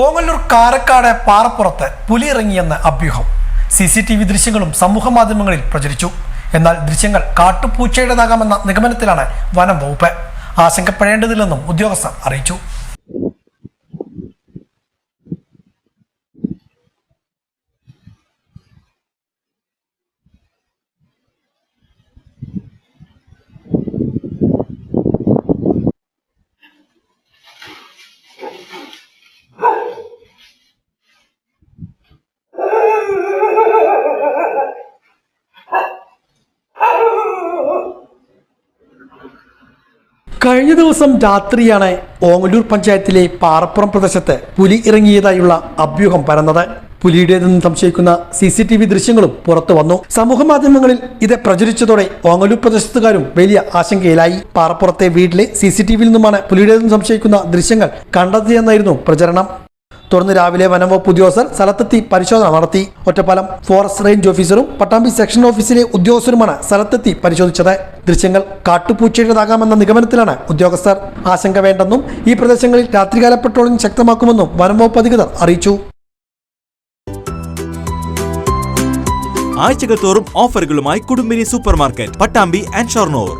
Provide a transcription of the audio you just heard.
ഓങ്ങല്ലൂർ കാരക്കാട് പാറപ്പുറത്ത് പുലി ഇറങ്ങിയെന്ന് അഭ്യൂഹം. സി സി ടി വി ദൃശ്യങ്ങളും സമൂഹ മാധ്യമങ്ങളിൽ പ്രചരിച്ചു. എന്നാൽ ദൃശ്യങ്ങൾ കാട്ടുപൂച്ചയുടേതാകാമെന്ന നിഗമനത്തിലാണ് വനം വകുപ്പ്. ആശങ്കപ്പെടേണ്ടതില്ലെന്നും ഉദ്യോഗസ്ഥർ അറിയിച്ചു. കഴിഞ്ഞ ദിവസം രാത്രിയാണ് ഓങ്ങല്ലൂർ പഞ്ചായത്തിലെ പാറപ്പുറം പ്രദേശത്ത് പുലി ഇറങ്ങിയതായുള്ള അഭ്യൂഹം പരന്നത്. പുലിയുടേതെന്ന് സംശയിക്കുന്ന സി സി ടി വി ദൃശ്യങ്ങളും പുറത്തു വന്നു. സമൂഹ മാധ്യമങ്ങളിൽ ഇത് പ്രചരിച്ചതോടെ ഓങ്ങല്ലൂർ പ്രദേശത്തുകാരും വലിയ ആശങ്കയിലായി. പാറപ്പുറത്തെ വീട്ടിലെ സി സി ടി വിയിൽ നിന്നുമാണ് പുലിയുടേതെന്ന് സംശയിക്കുന്ന ദൃശ്യങ്ങൾ കണ്ടെത്തിയെന്നായിരുന്നു പ്രചരണം. തുടർന്ന് രാവിലെ വനംവകുപ്പ് ഉദ്യോഗസ്ഥർ സ്ഥലത്തെത്തി പരിശോധന നടത്തി. ഒറ്റപ്പാലം ഫോറസ്റ്റ് റേഞ്ച് ഓഫീസറും പട്ടാമ്പി സെക്ഷൻ ഓഫീസിലെ ഉദ്യോഗസ്ഥരുമാണ് സ്ഥലത്തെത്തി പരിശോധിച്ചത്. ദൃശ്യങ്ങൾ കാട്ടുപൂച്ചയുടേതാകാമെന്ന നിഗമനത്തിലാണ് ഉദ്യോഗസ്ഥർ. ആശങ്ക വേണ്ടെന്നും ഈ പ്രദേശങ്ങളിൽ രാത്രികാല പെട്രോളിംഗ് ശക്തമാക്കുമെന്നും വനംവകുപ്പ് അധികൃതർ അറിയിച്ചു. ആഴ്ചകൾ തോറും ഓഫറുകളുമായി Kudumbini super market Pattambi and Shoranur.